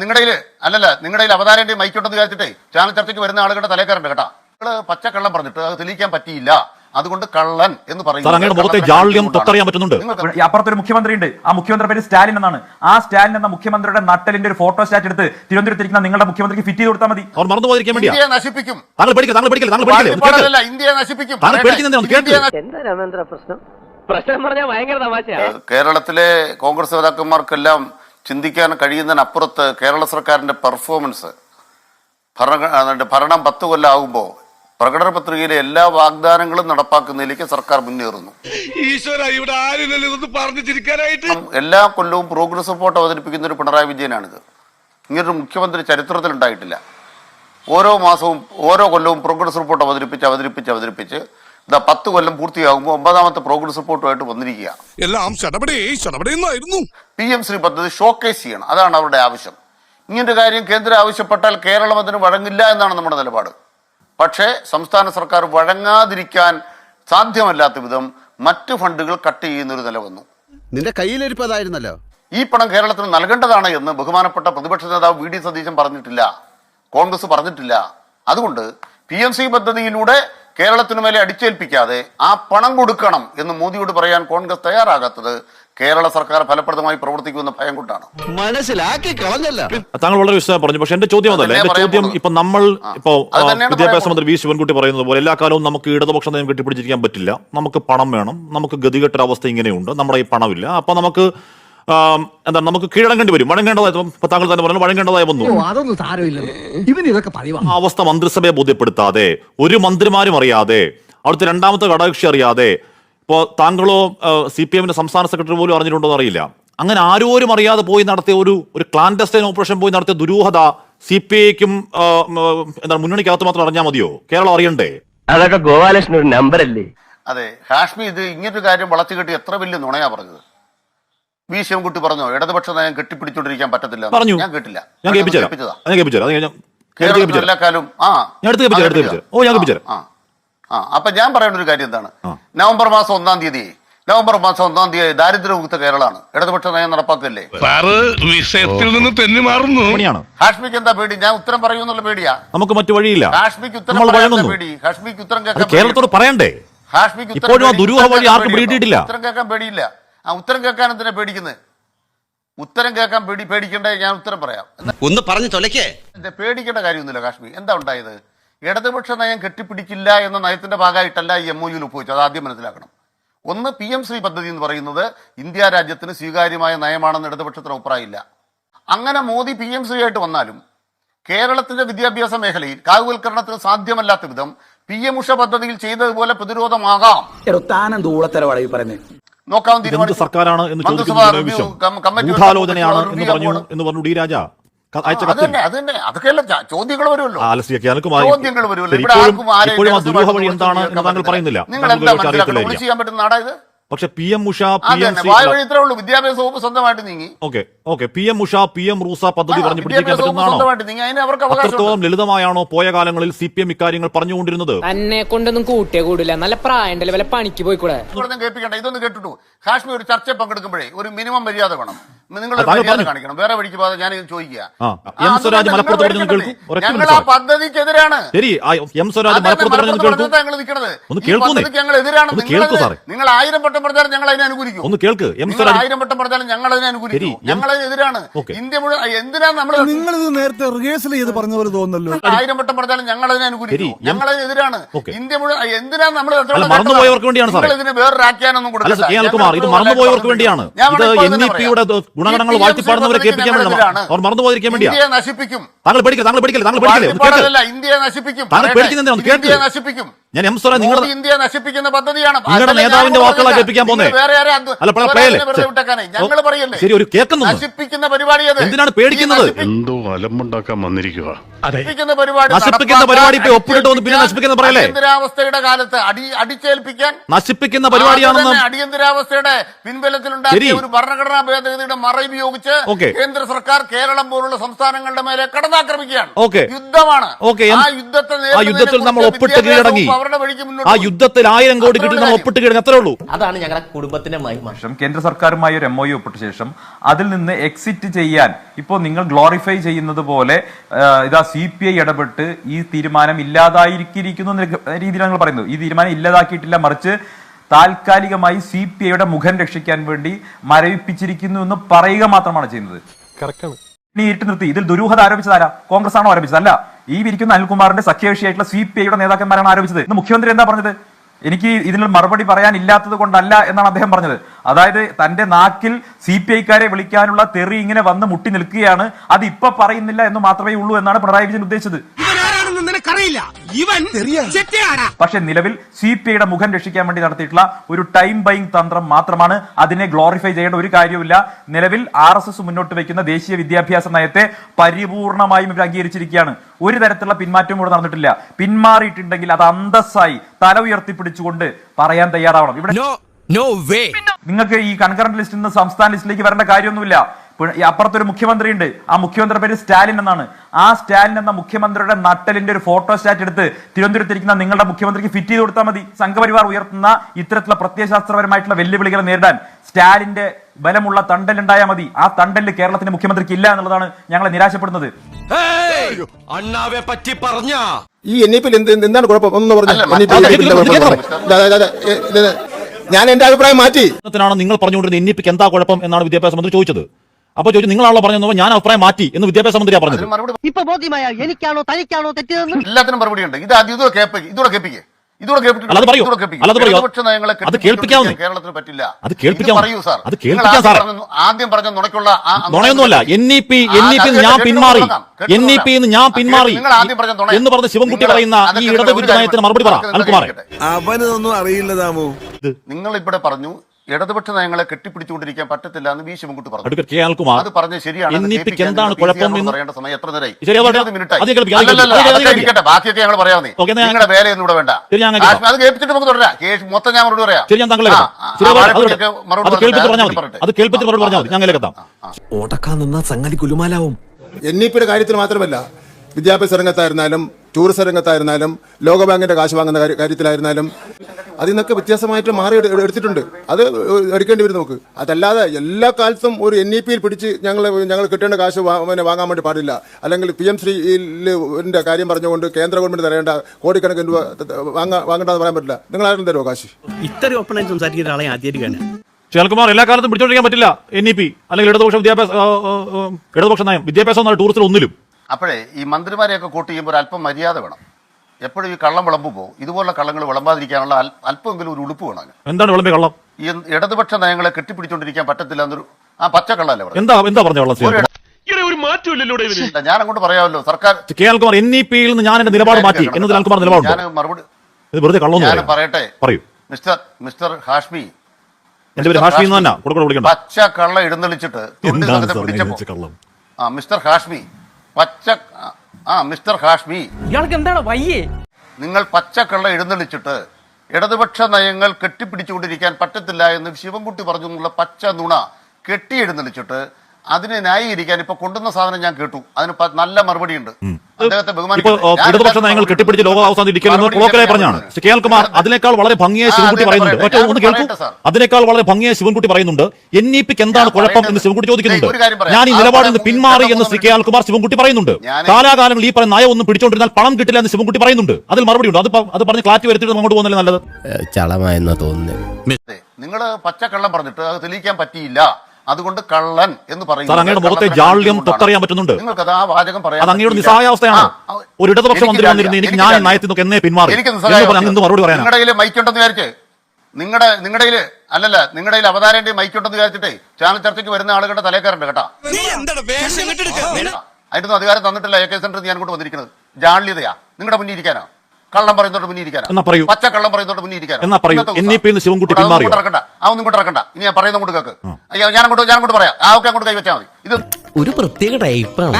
നിങ്ങളുടെ അല്ലല്ല നിങ്ങളുടെ അവതാരന്റെ മൈക്കുണ്ടെന്ന് വിചാരിച്ചിട്ടേ ചാനൽ ചർച്ചയ്ക്ക് വരുന്ന ആളുകളുടെ തലേക്കാരുണ്ട് കേട്ടാ. നിങ്ങൾ പച്ചക്കള്ളം പറഞ്ഞിട്ട് അത് തെളിയിക്കാൻ പറ്റിയില്ല. അതുകൊണ്ട് കള്ളൻ എന്ന് പറയുന്നത് അപ്പുറത്തൊരു മുഖ്യമന്ത്രി ഉണ്ട് ആ മുഖ്യമന്ത്രി പേര് സ്റ്റാലിൻ എന്നാണ്. ആ സ്റ്റാലിൻ എന്ന മുഖ്യമന്ത്രിയുടെ നട്ടലിന്റെ ഒരു ഫോട്ടോ സ്റ്റാറ്റ് എടുത്ത് തിരുവനന്തപുരത്തിരിക്കുന്ന നിങ്ങളുടെ മുഖ്യമന്ത്രിക്ക് ഫിറ്റ് ചെയ്ത് കൊടുത്താൽ മതി. ഇന്ത്യയെ നശിപ്പിക്കും. ഇന്ത്യയെ നശിപ്പിക്കും. എന്താ രാമേന്ദ്ര പ്രശ്നം? പ്രശ്നം പറഞ്ഞാൽ ഭയങ്കര തമാശയാണ് കേരളത്തിലെ കോൺഗ്രസ് നേതാക്കന്മാർക്കെല്ലാം ചിന്തിക്കാൻ കഴിയുന്നതിനപ്പുറത്ത് കേരള സർക്കാരിന്റെ പെർഫോമൻസ് ഭരണ ഭരണം പത്ത് കൊല്ലം ആകുമ്പോൾ പ്രകടന പത്രികയിലെ എല്ലാ വാഗ്ദാനങ്ങളും നടപ്പാക്കുന്നതിലേക്ക് സർക്കാർ മുന്നേറുന്നു. എല്ലാ കൊല്ലവും പ്രോഗ്രസ് റിപ്പോർട്ട് അവതരിപ്പിക്കുന്ന ഒരു പിണറായി വിജയനാണിത്. ഇങ്ങനൊരു മുഖ്യമന്ത്രി ചരിത്രത്തിൽ ഉണ്ടായിട്ടില്ല ഓരോ മാസവും ഓരോ കൊല്ലവും പ്രോഗ്രസ് റിപ്പോർട്ട് അവതരിപ്പിച്ച് അവതരിപ്പിച്ച് അവതരിപ്പിച്ച് ഇതാ പത്ത് കൊല്ലം പൂർത്തിയാകുമ്പോൾ ഒമ്പതാമത്തെ പ്രോഗ്രസ് റിപ്പോർട്ടുമായിട്ട് വന്നിരിക്കുക എല്ലാം ശടപടേന്നായിരുന്നു പി എം ശ്രീ പദ്ധതി ഷോക്കേസ് ചെയ്യണം. അതാണ് അവരുടെ ആവശ്യം. ഇങ്ങനൊരു കാര്യം കേന്ദ്രം ആവശ്യപ്പെട്ടാൽ കേരളം അതിന് വഴങ്ങില്ല എന്നാണ് നമ്മുടെ നിലപാട്. പക്ഷേ സംസ്ഥാന സർക്കാർ വഴങ്ങാതിരിക്കാൻ സാധ്യമല്ലാത്ത വിധം മറ്റ് ഫണ്ടുകൾ കട്ട് ചെയ്യുന്നൊരു നില വന്നു. നിന്റെ കയ്യിലിരിപ്പതായിരുന്നല്ലോ ഈ പണം കേരളത്തിന് നൽകേണ്ടതാണ് എന്ന് ബഹുമാനപ്പെട്ട പ്രതിപക്ഷ നേതാവ് വി ഡി സതീശൻ പറഞ്ഞിട്ടില്ല. കോൺഗ്രസ് പറഞ്ഞിട്ടില്ല. അതുകൊണ്ട് പി എം സി പദ്ധതിയിലൂടെ കേരളത്തിനു മേലെ അടിച്ചേൽപ്പിക്കാതെ ആ പണം കൊടുക്കണം എന്ന് മോദിയോട് പറയാൻ കോൺഗ്രസ് തയ്യാറാകാത്തത് കേരള സർക്കാർ ഫലപ്രദമായി പ്രവർത്തിക്കുമെന്ന് ഭയം കൊണ്ടാണ്. മനസ്സിലാക്കി കളഞ്ഞല്ല. താങ്കൾ വളരെ വിശദമായി പറഞ്ഞു. പക്ഷെ എന്റെ ചോദ്യം അതല്ല. എന്റെ ചോദ്യം. ഇപ്പൊ നമ്മൾ ഇപ്പോ വിദ്യാഭ്യാസ മന്ത്രി വി ശിവൻകുട്ടി പറയുന്നത് പോലെ എല്ലാ കാലവും നമുക്ക് ഇടതുപക്ഷ നയം കെട്ടിപ്പിടിച്ചിരിക്കാൻ പറ്റില്ല. നമുക്ക് പണം വേണം. നമുക്ക് ഗതികെട്ടൊരവസ്ഥ ഇങ്ങനെയുണ്ട്. നമ്മുടെ ഈ പണമില്ല. അപ്പൊ നമുക്ക് എന്താണ് നമുക്ക് കീഴടങ്ങേണ്ടി വരും. വഴങ്ങേണ്ടതായി താങ്കൾ തന്നെ പറഞ്ഞു വഴങ്ങേണ്ടതായി വന്നു. അതൊന്നും സാരമില്ല ഇവൻ ഇതൊക്കെ ആ അവസ്ഥ മന്ത്രിസഭയെ ബോധ്യപ്പെടുത്താതെ ഒരു മന്ത്രിമാരും അറിയാതെ അവിടുത്തെ രണ്ടാമത്തെ ഘടകകക്ഷി അറിയാതെ ഇപ്പോൾ താങ്കളോ സി പി എമ്മിന്റെ സംസ്ഥാന സെക്രട്ടറി പോലും അറിഞ്ഞിട്ടുണ്ടോ എന്ന് അറിയില്ല. അങ്ങനെ ആരോരും അറിയാതെ പോയി നടത്തിയ ഒരു ഒരു ക്ലാൻഡസ്റ്റൈൻ ഓപ്പറേഷൻ പോയി നടത്തിയ ദുരൂഹത സി പി ഐക്കും എന്താണ് മുന്നണിക്കകത്ത് മാത്രം അറിഞ്ഞാൽ മതിയോ? കേരളം അറിയണ്ടേ? അതൊക്കെ ഗോപാലകൃഷ്ണൻ ഒരു നമ്പർ അല്ലേ? അതെ ഹാഷ്മി ഇത് ഇങ്ങനൊരു കാര്യം വളച്ചു കെട്ടി എത്ര വലിയ നുണയാ പറഞ്ഞത്. വി ശിവൻകുട്ടി പറഞ്ഞോ? ഇടതുപക്ഷ നയം കെട്ടിപ്പിടിച്ചോണ്ടിരിക്കാൻ പറ്റത്തില്ല പറഞ്ഞു. ഞാൻ കേട്ടില്ല. ഞാൻ കേൾപ്പിച്ചതാ. ഞാൻ എടുത്ത് എല്ലാ കാലവും ആ. ഞാൻ എടുത്ത് കേൾപ്പിച്ചുതരാം, ഓ, ഞാൻ. ആ അപ്പൊ ഞാൻ പറയുന്ന ഒരു കാര്യം എന്താണ്? നവംബർ മാസം ഒന്നാം തീയതി. നവംബർ മാസം ഒന്നാം തീയതി ദാരിദ്ര്യമുക്ത കേരളമാണ്. ഇടതുപക്ഷ നയം നടപ്പാക്കല്ലേ വിഷയത്തിൽ നിന്ന് തെന്നി മാറുന്നു. ഹാഷ്മിക്ക് എന്താ പേടി? ഞാൻ ഉത്തരം പറയൂന്നുള്ള പേടിയാ. നമുക്ക് മറ്റു വഴിയില്ല. ഹാഷ്മിക്ക് ഉത്തരം പേടി? ഹാഷ്മിക്ക് ഉത്തരം കേൾക്കാൻ കേരളത്തോട് പറയണ്ടേ? ഹാഷ്മിക്ക് ഉത്തരം ഇപ്പോഴും ആ ദുരൂഹ വഴി ആർക്കും? ഉത്തരം കേൾക്കാൻ പേടിയില്ല. ആ ഉത്തരം കേൾക്കാൻ എന്തിനാ പേടിക്കുന്നത് ഉത്തരം കേൾക്കാൻ പേടി പേടിക്കണ്ടേ? ഞാൻ ഉത്തരം പറയാം. ഒന്ന് പറഞ്ഞു തൊലക്കേ ഇത് പേടിക്കേണ്ട കാര്യമൊന്നുമില്ല കാശ്മീർ എന്താ ഉണ്ടായത്? ഇടതുപക്ഷ നയം കെട്ടിപ്പിടിക്കില്ല എന്ന നയത്തിന്റെ ഭാഗമായിട്ടല്ല ഈ എം ഒ യുയിൽ ഒപ്പുവെച്ചു അത് ആദ്യം മനസ്സിലാക്കണം. ഒന്ന് പി എം ശ്രീ പദ്ധതി എന്ന് പറയുന്നത് ഇന്ത്യ രാജ്യത്തിന് സ്വീകാര്യമായ നയമാണെന്ന് ഇടതുപക്ഷത്തിന് അഭിപ്രായമില്ല. അങ്ങനെ മോദി പി എം ശ്രീ ആയിട്ട് വന്നാലും കേരളത്തിന്റെ വിദ്യാഭ്യാസ മേഖലയിൽ കാവുവൽക്കരണത്തിന് സാധ്യമല്ലാത്ത വിധം പി എം ഉഷ പദ്ധതിയിൽ ചെയ്തതുപോലെ പ്രതിരോധമാകാം. നോക്കാൻ ഇതെന്ത് സർക്കാരാണ് എന്ന് ഗൂഢാലോചനയാണ് എന്ന് പറഞ്ഞു എന്ന് പറഞ്ഞു ഡി രാജ. അയച്ച കത്തിൽ അതൊക്കെയല്ല ചോദ്യങ്ങൾ വരുമല്ലോ. ചോദ്യങ്ങൾ ദുരൂഹ വഴി എന്താണ് കേൾക്കാൻ എന്ന് താങ്കൾ പറയുന്നില്ല നിങ്ങൾ താങ്കൾ എന്താ ഒരുപക്ഷെ മനസ്സിലാക്കുന്നത് ചെയ്യാൻ പറ്റുന്ന പക്ഷെ P M Usha P M തന്നെ സി ഇത്രേ ഉള്ളൂ. വിദ്യാഭ്യാസ വകുപ്പ് സ്വന്തമായിട്ട് നീങ്ങി. Okay. Okay P M Usha P M RUSA പദ്ധതി പറഞ്ഞു പിടിക്കാൻ പറ്റുന്നതാണോ? അത്രത്തോളം ലളിതമായാണോ പോയ കാലങ്ങളിൽ സി പി എം ഇക്കാര്യങ്ങൾ പറഞ്ഞുകൊണ്ടിരുന്നത്? എന്നെ കൊണ്ടൊന്നും കൂട്ടിയേ കൂടില്ല. നല്ല പ്രായം വല്ല പണിക്ക് പോയിക്കൂടെ? കേൾപ്പിക്കണ്ട ഇതൊന്ന് കേട്ടിട്ടു. കാശ്മീർ ഒരു ചർച്ച പങ്കെടുക്കുമ്പോഴേ ഒരു മിനിമം മര്യാദ വേണം. നിങ്ങൾ മര്യാദ കാണിക്കണം. വേറെ വഴിക്ക് പോകാതെ ഞാൻ ഇത് ചോദിക്കുക. ഞങ്ങൾ ആ. പദ്ധതിക്കെതിരാണ്. ശരി ആ എം സ്വരാജ് മലപ്പുറത്ത് പറഞ്ഞു മലപ്പുറത്ത് കേൾക്കൂ. പറഞ്ഞതാ ഞങ്ങൾ എതിരാണ്. നിങ്ങൾ കേൾക്കൂ അത് നിങ്ങൾ ആയിരം വട്ടം പറഞ്ഞാലും ഞങ്ങൾ അതിനെ അനുകൂലിക്കും. ആയിരം വട്ടം പറഞ്ഞാലും ഞങ്ങൾ അതിനെ അനുകൂലിക്കും. ഞങ്ങൾ ഓക്കെ. ഇന്ത്യ മുഴുവൻ എന്തിനാണ് നമ്മൾ നിങ്ങളിത് നേരത്തെ റിഹേഴ്സൽ ചെയ്ത് പറഞ്ഞ പോലെ തോന്നുന്നല്ലോ ആയിരം വട്ടം പറഞ്ഞാലും ഞങ്ങൾ അതിനെ അനുകൂലിക്കും ഞങ്ങൾ അതിനെതിരാണ് ഇന്ത്യ മുഴുവൻ എന്തിനാണ് നമ്മൾ മറന്നുപോയവർക്ക് വേണ്ടിയാണ് സാർ ഇതിന് വേറൊരു ആഖ്യാനൊന്നും കൊടുക്കില്ല ഇത് മറന്നുപോയവർക്ക് വേണ്ടിയാണ്. ഞാൻ ഇത് എൻ ഇ പിയുടെ. ഗുണഗണങ്ങൾ വാഴ്ത്തിപ്പാടുന്നവരെ കേൾപ്പിക്കാൻ വേണ്ടിയാണ് അവർ മറന്നുപോയിരിക്കാൻ വേണ്ടിയാ. ഇന്ത്യയെ നശിപ്പിക്കും. താങ്കൾ പേടിക്കില്ല താങ്കൾ പേടിക്കില്ല താങ്കൾ പേടിക്കില്ലേ. ഇന്ത്യയെ നശിപ്പിക്കും. താങ്കൾ പറയട്ടെ. പേടിക്കുന്നത് ഇന്ത്യയെ നശിപ്പിക്കും. ഞാൻ എം സ്വരാജ് നിങ്ങളുടെ ഇന്ത്യ നശിപ്പിക്കുന്ന പദ്ധതിയാണ് നിങ്ങളുടെ നേതാവിന്റെ വാക്കുകളാ പറഞ്ഞില്ല. കേൾപ്പിക്കാൻ. വിട്ടേക്കാനേ. ഞങ്ങൾ പറയല്ലേ ശരി, ഒരു കേൾക്കുന്നു നശിപ്പിക്കുന്ന പരിപാടി എന്തിനാണ് പേടിക്കുന്നത്? എന്തോ അലമ്പുണ്ടാക്കാൻ വന്നിരിക്കുക നശിപ്പിക്കുന്ന പരിപാടി നശിപ്പിക്കുന്ന പരിപാടി ഇപ്പൊ ഒപ്പിട്ടിട്ട് വന്ന് പിന്നെ നശിപ്പിക്കുന്ന പറയല്ലേ? അടിയന്തരാവസ്ഥയുടെ കാലത്ത് അടി അടിച്ചേൽപ്പിക്കാൻ നശിപ്പിക്കുന്ന പരിപാടിയാണെന്ന് അടിയന്തരാവസ്ഥയുടെ പിൻബലത്തിലുണ്ടാക്കിയ. ഒരു ഭരണഘടനാ ഭേദഗതിയുടെ മറയുപയോഗിച്ച് ഓക്കെ. കേന്ദ്ര സർക്കാർ കേരളം പോലുള്ള സംസ്ഥാനങ്ങളുടെ മേലെ കടന്നാക്രമിക്കുകയാണ് ഓക്കെ. യുദ്ധമാണ് ഓക്കെ, ആ യുദ്ധത്തെ ആ യുദ്ധത്തിൽ നമ്മൾ ഒപ്പിട്ട് കീഴടങ്ങി അവരുടെ വഴിക്ക് മുന്നോട്ട് ആ യുദ്ധത്തിൽ ആയിരം കോടി അത്രേ കിട്ടി നമ്മൾ ഒപ്പിട്ട് കിടങ്ങ് അത്രേ ഉള്ളൂ. അതാണ് ഞങ്ങളുടെ കുടുംബത്തിന്റെ മഹിമ. ശേഷം കേന്ദ്ര സർക്കാരുമായി ഒരു എം ഒ ഒപ്പിട്ട ശേഷം അതിൽ നിന്ന് എക്സിറ്റ് ചെയ്യാൻ ഇപ്പോൾ നിങ്ങൾ ഗ്ലോറിഫൈ ചെയ്യുന്നത് പോലെ ആ, ഇതാ സി പി ഐ ഇടപെട്ട് ഈ തീരുമാനം ഇല്ലാതായിരിക്കുന്നു എന്ന രീതിയിലാണ് നിങ്ങൾ പറയുന്നത്. ഈ തീരുമാനം ഇല്ലാതാക്കിയിട്ടില്ല മറിച്ച് താൽക്കാലികമായി സി പി ഐയുടെ മുഖം രക്ഷിക്കാൻ വേണ്ടി മരവിപ്പിച്ചിരിക്കുന്നു എന്ന് പറയുക മാത്രമാണ് ചെയ്യുന്നത്. ഇനി ഇരുട്ട് നിർത്തി. ഇതിൽ ദുരൂഹത ആരോപിച്ചതാരാ കോൺഗ്രസ് ആണോ ആരോപിച്ചത്? അല്ല. ഈ വിരിക്കുന്ന അനിൽകുമാറിന്റെ സഖ്യകക്ഷിയായിട്ടുള്ള സി പി ഐയുടെ നേതാക്കന്മാരാണ് ആരോപിച്ചത്. ഇന്ന് മുഖ്യമന്ത്രി എന്താ പറഞ്ഞത്? എനിക്ക് ഇതിന് മറുപടി പറയാനില്ലാത്തത് കൊണ്ടല്ല എന്നാണ് അദ്ദേഹം പറഞ്ഞത്. അതായത് തന്റെ നാക്കിൽ സി പി ഐക്കാരെ വിളിക്കാനുള്ള തെറി ഇങ്ങനെ വന്ന് മുട്ടി നിൽക്കുകയാണ്. അത് ഇപ്പൊ പറയുന്നില്ല എന്ന് മാത്രമേ ഉള്ളൂ എന്നാണ് പിണറായി വിജയൻ ഉദ്ദേശിച്ചത്. നിനക്കറിയില്ല ഇവൻ പക്ഷെ നിലവിൽ സി പി ഐയുടെ മുഖം രക്ഷിക്കാൻ വേണ്ടി നടത്തിയിട്ടുള്ള ഒരു ടൈം ബൈങ് തന്ത്രം മാത്രമാണ് അതിനെ ഗ്ലോറിഫൈ ചെയ്യേണ്ട ഒരു കാര്യവുമില്ല. നിലവിൽ ആർ എസ് എസ് മുന്നോട്ട് വെക്കുന്ന ദേശീയ വിദ്യാഭ്യാസ നയത്തെ പരിപൂർണമായും ഇവർ അംഗീകരിച്ചിരിക്കുകയാണ്. ഒരു തരത്തിലുള്ള പിന്മാറ്റവും കൂടെ നടന്നിട്ടില്ല. പിന്മാറിയിട്ടുണ്ടെങ്കിൽ അത് അന്തസ്സായി തല ഉയർത്തിപ്പിടിച്ചുകൊണ്ട് പറയാൻ തയ്യാറാവണം. ഇവിടെ നോ വേ നിങ്ങൾക്ക് ഈ കൺകറന്റ് ലിസ്റ്റിൽ നിന്ന് സംസ്ഥാന ലിസ്റ്റിലേക്ക് വരേണ്ട കാര്യമൊന്നുമില്ല. ഈ അപ്പുറത്തൊരു മുഖ്യമന്ത്രി ഉണ്ട് ആ മുഖ്യമന്ത്രിയുടെ പേര് സ്റ്റാലിൻ എന്നാണ്. ആ സ്റ്റാലിൻ എന്ന മുഖ്യമന്ത്രിയുടെ നട്ടലിന്റെ ഒരു ഫോട്ടോ സ്റ്റാറ്റ് എടുത്ത് തിരുവനന്തപുരത്തിരിക്കുന്ന നിങ്ങളുടെ മുഖ്യമന്ത്രിക്ക് ഫിറ്റ് ചെയ്ത് കൊടുത്താൽ മതി. സംഘപരിവാർ ഉയർത്തുന്ന ഇത്തരത്തിലുള്ള പ്രത്യയശാസ്ത്രപരമായിട്ടുള്ള വെല്ലുവിളികളെ നേരിടാൻ സ്റ്റാലിന്റെ ബലമുള്ള തണ്ടലുണ്ടായാൽ മതി. ആ തണ്ടൽ കേരളത്തിന്റെ മുഖ്യമന്ത്രിക്ക് ഇല്ല എന്നുള്ളതാണ് ഞങ്ങളെ നിരാശപ്പെടുന്നത്. അണ്ണാവെ പറ്റി പറഞ്ഞ. ഈ എൻ ഇ പിയിൽ എന്താണ് കുഴപ്പം? ഒന്ന് പറഞ്ഞു. ഞാൻ എന്റെ അഭിപ്രായം മാറ്റി. നിങ്ങൾ പറഞ്ഞുകൊണ്ടിരുന്നത് എന്നിപ്പിക്ക് എന്താ കുഴപ്പം എന്നാണ് വിദ്യാഭ്യാസ മന്ത്രി ചോദിച്ചത്. അപ്പോൾ ചോദിച്ചു നിങ്ങളാണല്ലോ പറഞ്ഞത് ഞാൻ അഭിപ്രായം മാറ്റി എന്ന് വിദ്യാഭ്യാസ മന്ത്രിയാ പറഞ്ഞത്. ഇപ്പൊ ബോധ്യമായ? എനിക്കാണോ തനിക്കാണോ തെറ്റിയതെന്ന്? എല്ലാത്തിനും മറുപടി ഉണ്ട്. ഇത് ഇതൂടെ കേൾപ്പിക്ക് ഇതൂടെ കേൾപ്പിക്ക്? ഇതൂടെ കേൾപ്പിച്ചിട്ട് അല്ലാതെ പറയൂ. ഇതൂടെ കേൾപ്പിക്ക്. അല്ലാതെ പറയൂ. ഇടതുപക്ഷ അത് കേൾപ്പിക്കാവുന്ന. കേരളത്തിന് പറ്റില്ല. അത് കേൾപ്പിക്കാൻ ഇത് പറയൂ സാർ. അത് കേൾപ്പിക്കാൻ കേൾപ്പിക്കാം ആദ്യം പറഞ്ഞ- ആദ്യം പറഞ്ഞ നുണയ്ക്കുള്ള ആ- ആ നുണയൊന്നുമല്ല. N E P N E P ഞാൻ പിന്മാറി. എൻ ഇ പി പിന്മാറി പറഞ്ഞ. എന്ന് പറഞ്ഞ് ശിവൻകുട്ടി പറയുന്ന ഈ നയത്തിന് മറുപടി പറ. അവനൊന്നും അറിയില്ല താമോ നിങ്ങൾ ഇവിടെ പറഞ്ഞു ഇടതുപക്ഷ നയങ്ങളെ കെട്ടിപ്പിടിച്ചുകൊണ്ടിരിക്കാൻ പറ്റത്തില്ല എന്ന് വി ശിവൻകുട്ടി പറഞ്ഞു. അത് പറഞ്ഞ ശരിയാണ്. എന്താണ് പറയേണ്ട സമയം എത്ര നേരമായി? ബാക്കിയൊക്കെ ഞങ്ങൾ ഞാൻ- നിങ്ങളുടെ വേലയൊന്നും ഇവിടെ വേണ്ട. അത് കേൾപ്പിച്ചിട്ട് നമുക്ക് തുടരാം. കേസ് മൊത്തം ഞാൻ മറുപടി പറയാം. സംഗതി കുലുമാലാവും. എൻ ഇ പിയുടെ കാര്യത്തിൽ മാത്രമല്ല വിദ്യാഭ്യാസ രംഗത്തായിരുന്നാലും ടൂറിസം രംഗത്തായിരുന്നാലും ലോകബാങ്കിന്റെ കാശ് വാങ്ങുന്ന കാര്യത്തിലായിരുന്നാലും അതിൽ നിന്നൊക്കെ വ്യത്യാസമായിട്ട് മാറി എടുത്തിട്ടുണ്ട്. അത് എടുക്കേണ്ടി വരും നമുക്ക്. അതല്ലാതെ എല്ലാ കാലത്തും ഒരു എൻ ഇ പിയിൽ പിടിച്ച് ഞങ്ങൾ ഞങ്ങൾ കിട്ടേണ്ട കാശ് പിന്നെ വാങ്ങാൻ വേണ്ടി പാടില്ല. അല്ലെങ്കിൽ പി എം ശ്രീന്റെ കാര്യം പറഞ്ഞുകൊണ്ട് കേന്ദ്ര ഗവൺമെന്റ് തരേണ്ട കോടിക്കണക്കിന് രൂപ വാങ്ങാ വാങ്ങേണ്ടെന്ന് പറയാൻ പറ്റില്ല. നിങ്ങൾ ആരും തരുമോ കാശ്? ഇത്ര സംസാരിക്കുന്ന ആളെ ആദ്യമായിട്ട് ശിവൽകുമാർ എല്ലാ കാലത്തും പിടിച്ചോണ്ടിരിക്കാൻ പറ്റില്ല എൻ ഇ പി അല്ലെങ്കിൽ ഇടതുപക്ഷ വിദ്യാഭ്യാസ ഇടതുപക്ഷ നയം. വിദ്യാഭ്യാസം ടൂറിസ്റ്റിൽ ഒന്നിലും. അപ്പോഴേ ഈ മന്ത്രിമാരെയൊക്കെ കൂട്ടി ചെയ്യുമ്പോൾ അല്പം മര്യാദ വേണം. എപ്പോഴും ഈ കള്ളം വിളമ്പുമ്പോൾ ഇതുപോലുള്ള കള്ളങ്ങൾ വിളമ്പാതിരിക്കാനുള്ള അല്പമെങ്കിലും ഒരു ഉടുപ്പ് വേണം എന്താണ് വിളമ്പി കള്ളം? ഈ ഇടതുപക്ഷ നയങ്ങളെ കെട്ടിപ്പിടിച്ചോണ്ടിരിക്കാൻ പറ്റത്തില്ല എന്നൊരു ആ പച്ച കള്ളല്ലേ എന്താ എന്താ പറഞ്ഞു കള്ളം ഞാൻ അങ്ങോട്ട് പറയാമല്ലോ. സർക്കാർ കെ. അൽകുമാർ എൻ ഇ പിയിൽ നിന്ന് ഞാൻ എന്റെ നിലപാട് മാറ്റി. എന്നതിൽ അൽകുമാർ നിലപാടുണ്ടോ? ഞാൻ മറുപടി ഇത് വെറുതെ കള്ളൊന്നും ഞാൻ പറയട്ടെ. പറയൂ. Mister mister Hashmi. എന്റെ പേര് ഹാഷ്മി എന്ന് തന്നെ കൊടുക്കൂടെ വിളിക്കണ്ട പച്ച കള്ള ഇടന്നളിച്ചിട്ട് കള്ളം? മിസ്റ്റർ ഹാഷ്മി. പച്ച ആ മിസ്റ്റർ ഹാഷ്മി. ഇയാൾക്ക് എന്താണ് വയ്യേ? നിങ്ങൾ പച്ചക്കള്ള എഴുന്നള്ളിച്ചിട്ട് ഇടതുപക്ഷ നയങ്ങൾ കെട്ടിപ്പിടിച്ചുകൊണ്ടിരിക്കാൻ പറ്റത്തില്ല എന്ന് ശിവൻകുട്ടി പറഞ്ഞു എന്നുള്ള പച്ച നുണ കെട്ടി എഴുന്നള്ളിച്ചിട്ട് അതിനെ ന്യായീകരിക്കാൻ ഇപ്പൊ കൊണ്ടുവന്ന സാധനം ഞാൻ കേട്ടു. അതിന് നല്ല മറുപടി ഉണ്ട് അദ്ദേഹത്തെ ഇടതുപക്ഷ നയങ്ങൾ കെട്ടിപ്പിടിച്ച് ലോക പറഞ്ഞാണ്. അതിനേക്കാൾ വളരെ ഭംഗിയായി ശിവൻകുട്ടി പറയുന്നുണ്ട്. ഒന്ന് കേൾക്കൂ. അതിനേക്കാൾ വളരെ ഭംഗിയായി ശിവൻകുട്ടി പറയുന്നുണ്ട്. എൻ ഇ പിക്ക് എന്താണ് കുഴപ്പം എന്ന് ശിവൻകുട്ടി ചോദിക്കുന്നുണ്ട്. ഞാൻ ഈ നിലപാടിൽ നിന്ന്. പിന്മാറി എന്ന് ശ്രീ കെ ശിവൻകുട്ടി പറയുന്നുണ്ട്. കാലാകാലം കാലാകാലങ്ങൾ ഈ പറയുന്ന നയം ഒന്നും പിടിച്ചോണ്ടിരുന്നാൽ പണം കിട്ടില്ല എന്ന് ശിവൻകുട്ടി പറയുന്നുണ്ട്. അതിൽ മറുപടി ഉണ്ട് അത് അത് പറഞ്ഞ് ക്ലാറ്റ് വരുത്തിയിട്ട് അങ്ങോട്ട് പോകുന്നല്ലേ നല്ലത്? ചളമായെന്നാ തോന്നുന്നു. നിങ്ങൾ പച്ചക്കള്ളം പറഞ്ഞിട്ട് അത് തെളിയിക്കാൻ പറ്റിയില്ല. അതുകൊണ്ട് കള്ളൻ എന്ന് പറയുന്നത് സാർ അങ്ങയുടെ മുഖത്തെ ജാള്യം. തൊട്ടറിയാൻ പറ്റുന്നുണ്ട്. നിങ്ങൾക്കത് ആ വാചകം പറയാം അങ്ങയുടെ. നിസ്സഹായാവസ്ഥയാണ്. ഒരു ഇടതുപക്ഷ മന്ത്രി വന്നിരുന്നു എനിക്ക് ഞാൻ. നയത്തിൽ നിന്നൊക്കെ എന്നേ പിന്മാറി. എനിക്ക് മറുപടി പറയാനാ നിങ്ങളുടെ കയ്യിൽ മൈക്ക് ഉണ്ടെന്ന് വിചാരിച്ച്. നിങ്ങളുടെ നിങ്ങളുടെ അല്ലല്ല നിങ്ങളുടെ കയ്യിൽ അവതാരന്റെ മൈക്ക് ഉണ്ടെന്ന് വിചാരിച്ചിട്ടേ ചാനൽ ചർച്ചയ്ക്ക് വരുന്ന ആളുകളുടെ തലേക്കാരുണ്ട് കേട്ടാ. അതിനൊന്നും അധികാരം തന്നിട്ടില്ല എ കെ സെന്ററിൽ ഞാൻ കൊണ്ട് വന്നിരിക്കുന്നത്. ജാള്യതയാ. നിങ്ങളുടെ മുന്നിൽ ഇരിക്കാനാ. കള്ളം പറയുന്നോട്ട് മുന്നിൽ ഇരിക്കാനാ. പറയൂ. പച്ച കള്ളം പറയുന്നോട്ട് മുന്നിൽ ഇരിക്കാനാ. എന്നാ പറയൂ. ശിവൻകുട്ടി പിന്മാറിയോ? ഇറക്കണ്ട ഇറക്കണ്ട ഇനി ഞാൻ പറയുന്ന കൊണ്ട് കേക്ക്. അയ്യോ ഞാൻ അങ്ങോട്ട് ഞാൻ അങ്ങോട്ട് പറയാം. ആ ഒക്കെ അങ്ങോട്ട് കൈവച്ചാൽ മതി. ഇത് ഒരു പ്രത്യേക ടൈപ്പാണ്